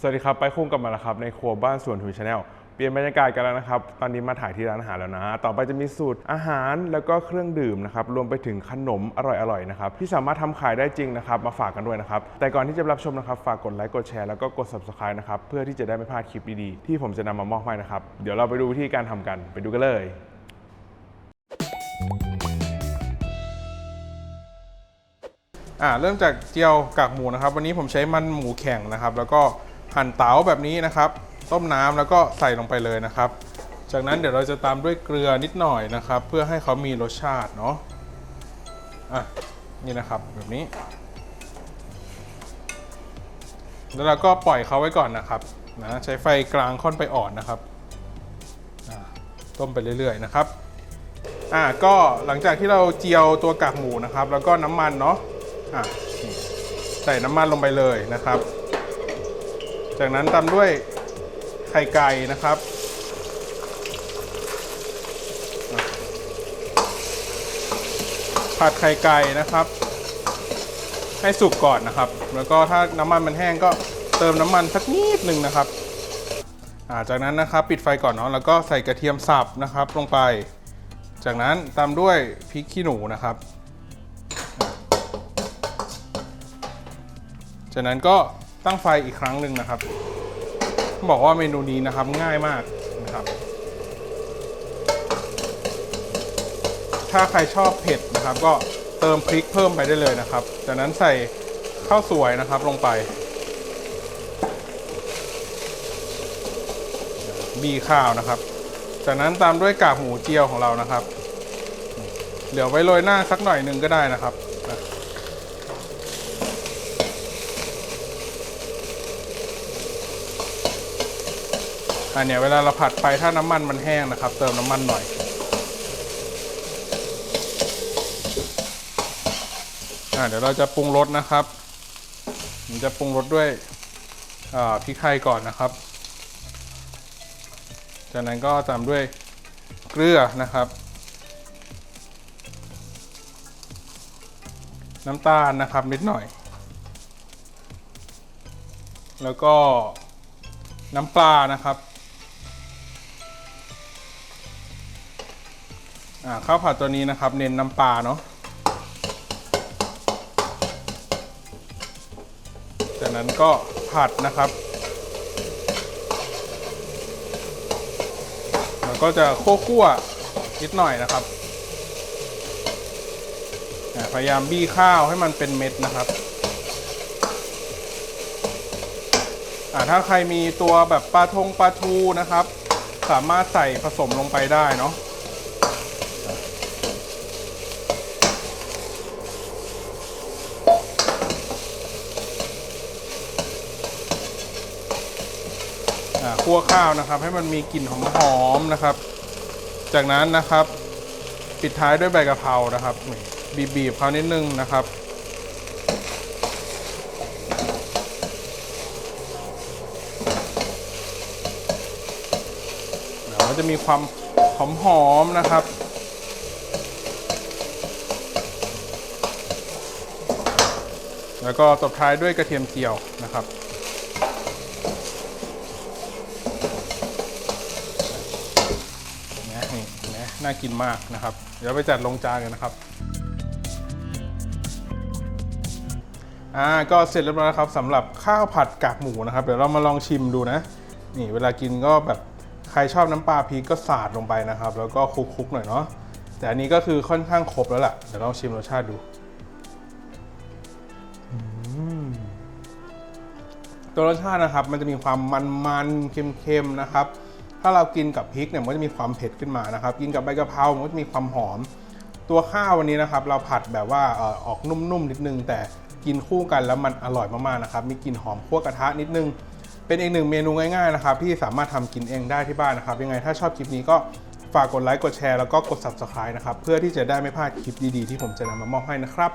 สวัสดีครับ ไปคุ้งกับมาแล้วครับ ในครัวบ้านสวนทุนชาแนลเปลี่ยนบรรยากาศกันแล้วนะครับ ตอนนี้มาถ่ายที่ร้านอาหารแล้วนะ ต่อไปจะมีสูตรอาหารแล้วก็เครื่องดื่มนะครับ รวมไปถึงขนมอร่อยๆนะครับ ที่สามารถทำขายได้จริงนะครับ มาฝากกันด้วยนะครับ แต่ก่อนที่จะรับชมนะครับ ฝากกดไลค์ กดแชร์ แล้วก็กด subscribe นะครับ เพื่อที่จะได้ไม่พลาดคลิปดีๆ ที่ผมจะนำมามอบให้นะครับ เดี๋ยวเราไปดูวิธีการทำกัน ไปดูกันเลยอ่าเริ่มจากเจียวกากหมูนะครับ วันนี้ผมใช้มันหมูแข็งนะครับ แล้วก็ หั่นเต๋าแบบนี้นะครับ ต้มน้ำแล้วก็ใส่ลงไปเลยนะครับ จากนั้นเดี๋ยวเราจะตามด้วยเกลือนิดหน่อยนะครับ เพื่อให้เขามีรสชาติเนาะอะนี่นะครับแบบนี้ แล้วเราก็ปล่อยเขาไว้ก่อนนะครับนะใช้ไฟกลางค่อนไปอ่อนนะครับต้มไปเรื่อยๆนะครับอะก็หลังจากที่เราเจียวตัวกากหมูนะครับ แล้วก็น้ำมันเนาะอะใส่น้ำมันลงไปเลยนะครับ จากนั้นตามด้วยไข่ไก่นะครับ ผัดไข่ไก่นะครับ ให้สุกก่อนนะครับ แล้วก็ถ้าน้ำมันมันแห้งก็เติมน้ำมันสักนิดหนึ่งนะครับาจากนั้นนะครับปิดไฟก่อนเนาะแล้วก็ใส่กระเทียมสับนะครับลงไป จากนั้นตามด้วยพริกขี้หนูนะครับ จากนั้นก็ ตั้งไฟอีกครั้งหนึ่งนะครับบอกว่าเมนูนี้นะครับง่ายมากนะครับ ถ้าใครชอบเผ็ดนะครับ ก็เติมพริกเพิ่มไปได้เลยนะครับ จากนั้นใส่ข้าวสวยนะครับลงไปบีข้าวนะครับ จากนั้นตามด้วยกากหมูเจียวของเรานะครับเหลือไว้โรยหน้าสักหน่อยหนึ่งก็ได้นะครับ อันเนี้ยเวลาเราผัดไปถ้าน้ำมันมันแห้งนะครับ เติมน้ำมันหน่อย อ่าเดี๋ยวเราจะปรุงรสนะครับผมจะปรุงรสด้วยพริกไทยก่อนนะครับ จากนั้นก็ตามด้วยเกลือนะครับ น้ำตาลนะครับนิดหน่อย แล้วก็น้ำปลานะครับ อ่าข้าวผัดตัวนี้นะครับ เน้นน้ำปลาเนาะจากนั้นก็ผัดนะครับแล้วก็จะคั่วๆนิดหน่อยนะครับพยายามบี้ข้าวให้มันเป็นเม็ดนะครับถ้าใครมีตัวแบบปลาทงปลาทูนะครับ สามารถใส่ผสมลงไปได้เนาะ คั่วข้าวนะครับ ให้มันมีกลิ่นหอมๆนะครับ จากนั้นนะครับ ปิดท้ายด้วยใบกะเพรานะครับบีบๆเขานิดนึงนะครับเดี๋ยวมันจะมีความหอมๆนะครับแล้วก็ตบท้ายด้วยกระเทียมเจียวนะครับ นะนี่ น่ากินมากนะครับ เดี๋ยวไปจัดลงจานกันนะครับอ่าก็เสร็จเรียบร้อยแล้วครับสำหรับข้าวผัดกากหมูนะครับ เดี๋ยวเรามาลองชิมดูนะ นี่เวลากินก็แบบใครชอบน้ำปลาพริกก็สาดลงไปนะครับ แล้วก็คลุกๆหน่อยเนาะแต่อันนี้ก็คือค่อนข้างครบแล้วล่ะเดี๋ยวลองชิมรสชาติดูตัวรสชาตินะครับมันจะมีความมันๆเค็มๆนะครับ ถ้าเรากินกับพริกเนี่ยมันจะมีความเผ็ดขึ้นมานะครับ กินกับใบกะเพรา มันก็จะมีความหอม ตัวข้าววันนี้นะครับ เราผัดแบบว่าอออกนุ่มๆนิดนึง แต่กินคู่กันแล้วมันอร่อยมากๆนะครับ มีกลิ่นหอมคั่วกระทะนิดนึง เป็นอีกหนึ่งเมนูง่ายๆนะครับที่สามารถทำกินเองได้ที่บ้านนะครับ ยังไงถ้าชอบคลิปนี้ก็ฝากกดไลค์กดแชร์แล้วก็กด subscribe นะครับ เพื่อที่จะได้ไม่พลาดคลิปดีๆ ที่ผมจะนำมามอบให้นะครับ